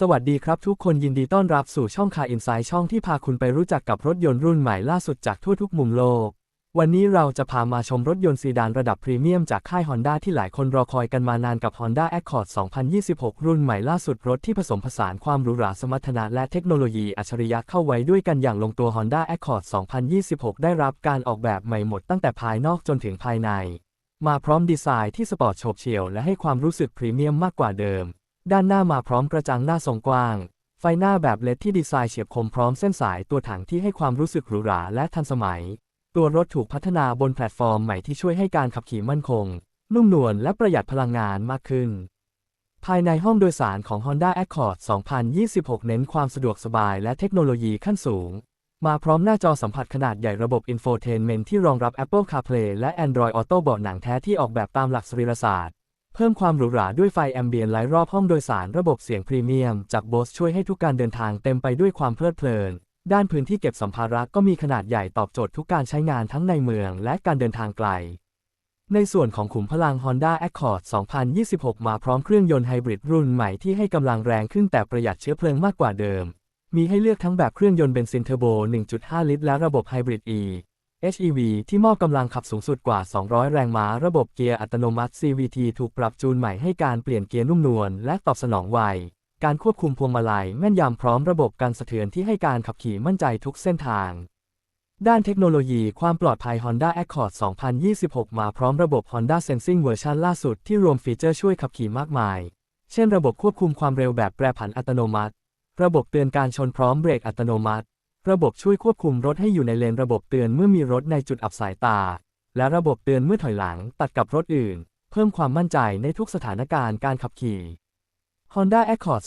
สวัสดีครับทุกคนยินดีต้อนรับสู่ช่องคาอินไซด์ช่องที่พาคุณไปรู้จักกับรถยนต์รุ่นใหม่ล่าสุดจากทั่วทุกมุมโลก วันนี้เราจะพามาชมรถยนต์ซีดานระดับพรีเมียมจากค่าย Honda ที่หลายคนรอคอยกันมานานกับ Honda Accord 2026 รุ่นใหม่ล่าสุดรถที่ผสมผสานความหรูหราสมรรถนะและเทคโนโลยีอัจฉริยะเข้าไว้ด้วยกันอย่างลงตัว Honda Accord 2026 ได้รับการออกแบบใหม่หมดตั้งแต่ภายนอกจนถึงภายใน มาพร้อมดีไซน์ที่สปอร์ตโฉบเฉี่ยวและให้ความรู้สึกพรีเมียมมากกว่าเดิม ด้านหน้ามาพร้อมกระจังหน้าทรงกว้าง ไฟหน้าแบบเลดที่ดีไซน์เฉียบคมพร้อมเส้นสายตัวถังที่ให้ความรู้สึกหรูหราและทันสมัย ตัวรถถูกพัฒนาบนแพลตฟอร์มใหม่ที่ช่วยให้การขับขี่มั่นคง นุ่มนวลและประหยัดพลังงานมากขึ้น ภายในห้องโดยสารของ Honda Accord 2026 เน้นความสะดวกสบายและเทคโนโลยีขั้นสูง มาพร้อมหน้าจอสัมผัสขนาดใหญ่ระบบ Infotainment ที่รองรับ Apple CarPlay และ Android Auto เบาะหนังแท้ที่ออกแบบตามหลักสรีรศาสตร์ เพิ่มความหรูหราด้วยไฟแอมเบียนไลท์รอบห้องโดยสารระบบเสียงพรีเมียม จาก Bose ช่วยให้ทุกการเดินทางเต็มไปด้วยความเพลิดเพลิน ด้านพื้นที่เก็บสัมภาระก็มีขนาดใหญ่ตอบโจทย์ทุกการใช้งานทั้งในเมืองและการเดินทางไกล ในส่วนของขุมพลัง Honda Accord 2026 มาพร้อมเครื่องยนต์ไฮบริดรุ่นใหม่ที่ให้กำลังแรงขึ้นแต่ประหยัดเชื้อเพลิงมากกว่าเดิม มีให้เลือกทั้งแบบเครื่องยนต์เบนซินเทอร์โบ 1.5 ลิตรและระบบไฮบริด E HEV ที่มอบกำลังขับสูงสุดกว่า 200 แรงม้า ระบบเกียร์อัตโนมัติ CVT ถูกปรับจูนใหม่ให้การเปลี่ยนเกียร์นุ่มนวลและตอบสนองไว การควบคุมพวงมาลัยแม่นยำพร้อมระบบการสะเทือนที่ให้การขับขี่มั่นใจทุกเส้นทาง ด้านเทคโนโลยีความปลอดภัย Honda Accord 2026 มาพร้อมระบบ Honda Sensing เวอร์ชันล่าสุดที่รวมฟีเจอร์ช่วยขับขี่มากมาย เช่น ระบบควบคุมความเร็วแบบแปรผันอัตโนมัติ ระบบเตือนการชนพร้อมเบรกอัตโนมัติ ระบบช่วยควบคุมรถให้อยู่ในเลนระบบเตือนเมื่อมีรถในจุดอับสายตา และระบบเตือนเมื่อถอยหลังตัดกับรถอื่น เพิ่มความมั่นใจในทุกสถานการณ์การขับขี่ Honda Accord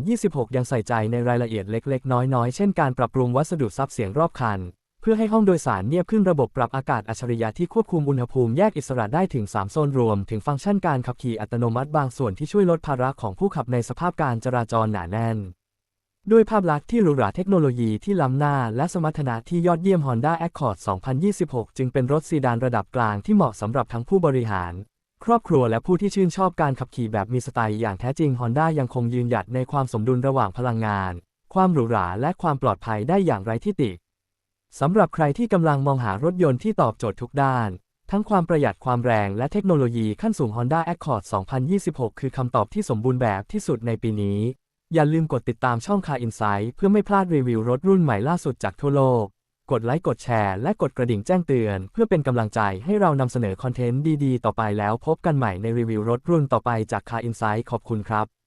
2026 ยังใส่ใจในรายละเอียดเล็ก ๆ น้อย ๆ เช่นการปรับปรุงวัสดุซับเสียงรอบคัน เพื่อให้ห้องโดยสารเนียบขึ้นระบบปรับอากาศอัจฉริยะที่ควบคุมอุณหภูมิแยกอิสระได้ถึง 3 โซนรวม ถึงฟังก์ชันการขับขี่อัตโนมัติบางส่วนที่ช่วยลดภาระของผู้ขับในสภาพการจราจรหนาแน่น ด้วยภาพลักษณ์ที่หรูหราเทคโนโลยีที่ล้ำหน้า และสมรรถนะที่ยอดเยี่ยม Honda Accord 2026 จึงเป็นรถซีดานระดับกลางที่เหมาะสำหรับทั้งผู้บริหาร ครอบครัวและผู้ที่ชื่นชอบการขับขี่แบบมีสไตล์อย่างแท้จริง Honda ยังคงยืนหยัดในความสมดุลระหว่างพลังงาน ความหรูหราและความปลอดภัยได้อย่างไร้ที่ติสำหรับใครที่กำลังมองหารถยนต์ที่ตอบโจทย์ทุกด้าน ทั้งความประหยัดความแรงและเทคโนโลยีขั้นสูง Honda Accord 2026 คือคำตอบที่สมบูรณ์แบบที่สุดในปีนี้ อย่าลืมกดติดตามช่องคาอินไซด์เพื่อไม่พลาดรีวิวรถรุ่นใหม่ล่าสุดจากทั่วโลก กดไลค์กดแชร์และกดกระดิ่งแจ้งเตือน เพื่อเป็นกำลังใจให้เรานำเสนอคอนเทนต์ดีๆ ต่อไปแล้วพบกันใหม่ในรีวิวรถรุ่นต่อไปจากคาอินไซด์ขอบคุณครับ